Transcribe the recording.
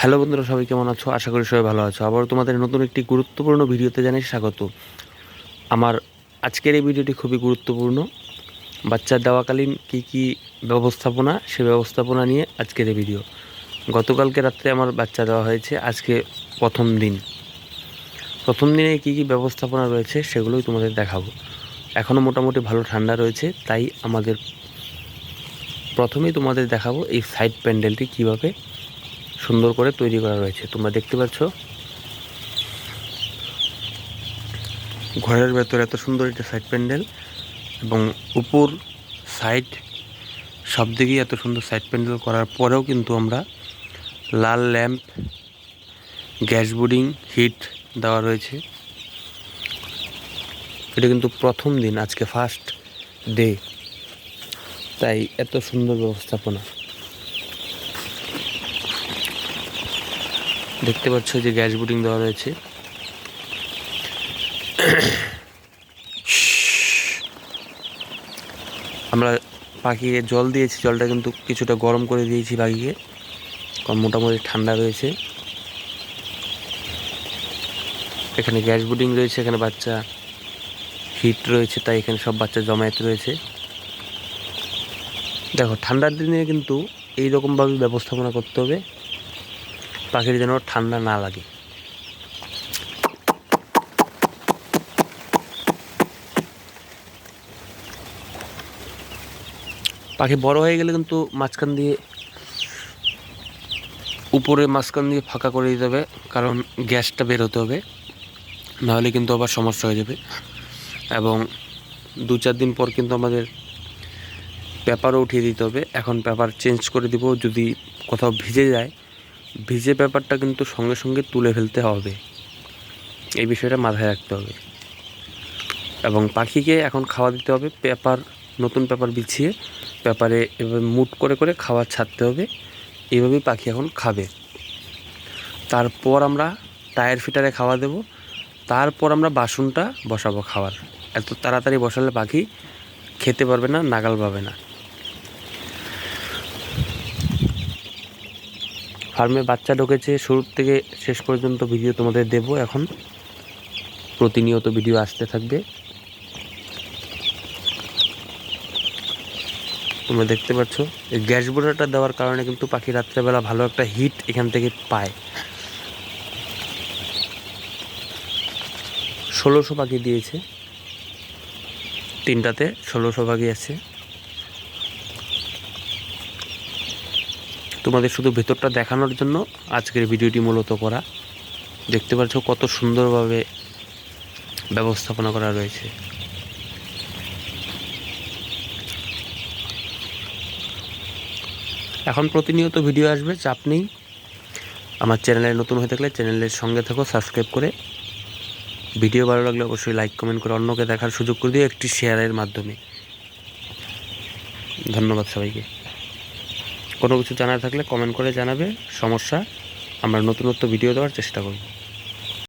Hello বন্ধুরা, সবাই কেমন আছো? আশা করি সবাই ভালো আছো। আবার তোমাদের নতুন একটি গুরুত্বপূর্ণ ভিডিওতে জানাই স্বাগত। আমার আজকের এই ভিডিওটি খুবই গুরুত্বপূর্ণ। বাচ্চার দেওয়াকালীন কী কী ব্যবস্থাপনা, সে ব্যবস্থাপনা নিয়ে আজকের এই ভিডিও। গতকালকে রাত্রে আমার বাচ্চা দেওয়া হয়েছে, আজকে প্রথম দিন। প্রথম দিনে কী কী ব্যবস্থাপনা রয়েছে সেগুলোই তোমাদের দেখাবো। এখনও মোটামুটি ভালো ঠান্ডা রয়েছে, তাই আমাদের প্রথমেই তোমাদের দেখাবো এই সাইড প্যান্ডেলটি কীভাবে সুন্দর করে তৈরি করা রয়েছে। তোমরা দেখতে পাচ্ছ? ঘরের ভেতরে এত সুন্দর একটা সাইড প্যান্ডেল এবং উপর সাইড সব দিকেই এত সুন্দর সাইড প্যান্ডেল করার পরেও কিন্তু আমরা লাল ল্যাম্প গ্যাস বোর্ডিং হিট দেওয়া রয়েছে। এটা কিন্তু প্রথম দিন, আজকে ফার্স্ট ডে তাই এত সুন্দর ব্যবস্থাপনা। দেখতে পাচ্ছ যে গ্যাস বুটিং দেওয়া রয়েছে। আমরা পাখিকে জল দিয়েছি, জলটা কিন্তু কিছুটা গরম করে দিয়েছি পাখিকে। মোটামুটি ঠান্ডা রয়েছে। এখানে গ্যাস বুটিং রয়েছে, এখানে বাচ্চা হিট রয়েছে, তাই এখানে সব বাচ্চা জমায়েত রয়েছে। দেখো, ঠান্ডার দিনে কিন্তু এই রকমভাবে ব্যবস্থাপনা করতে হবে। পাখির যেন ঠান্ডা না লাগে। পাখি বড় হয়ে গেলে কিন্তু মাঝখান দিয়ে উপরে মাঝখান দিয়ে ফাঁকা করে দিতে হবে, কারণ গ্যাসটা বের হতে হবে, নাহলে কিন্তু আবার সমস্যা হয়ে যাবে। এবং দু চার দিন পর কিন্তু আমাদের পেপারও উঠিয়ে দিতে হবে। এখন পেপার চেঞ্জ করে দিব, যদি কোথাও ভিজে যায় ভিজে পেপারটা কিন্তু সঙ্গে সঙ্গে তুলে ফেলতে হবে। এই বিষয়টা মাথায় রাখতে হবে। এবং পাখিকে এখন খাওয়া দিতে হবে, পেপার, নতুন পেপার বিছিয়ে, পেপারে এভাবে মুট করে করে খাবার ছাড়তে হবে। এইভাবেই পাখি এখন খাবে। তারপর আমরা টায়ার ফিটারে খাওয়া দেব। তারপর আমরা বাসনটা বসাবো খাওয়ার। এত তাড়াতাড়ি বসালে পাখি খেতে পারবে না, নাগাল পাবে না। ফার্মে বাচ্চা ঢুকেছে, শুরু থেকে শেষ পর্যন্ত ভিডিও তোমাদের দেব এখন। প্রতিনিয়ত ভিডিও আসতে থাকবে। তোমরা দেখতে পাচ্ছ, এই গ্যাস বোর্ডারটা দেওয়ার কারণে কিন্তু পাখি রাত্রেবেলা ভালো একটা হিট এখান থেকে পায়। ষোলোশো পাখি দিয়েছে। তিনটাতে ষোলোশো পাখি আছে। তোমাদের শুধু ভেতরটা দেখানোর জন্য আজকের ভিডিওটি মূলত করা। দেখতে পাচ্ছ কত সুন্দরভাবে ব্যবস্থাপনা করা রয়েছে। এখন প্রতিনিয়ত ভিডিও আসবে, চাপ নেই। আমার চ্যানেলে নতুন হয়ে থাকলে চ্যানেলের সঙ্গে থাকো, সাবস্ক্রাইব করে। ভিডিও ভালো লাগলে অবশ্যই লাইক, কমেন্ট করে অন্যকে দেখার সুযোগ করে দিও একটি শেয়ারের মাধ্যমে। ধন্যবাদ সবাইকে। কোনো কিছু জানার থাকলে কমেন্ট করে জানাবে। সমস্যা আমরা নতুনত্ব ভিডিও দেওয়ার চেষ্টা করব।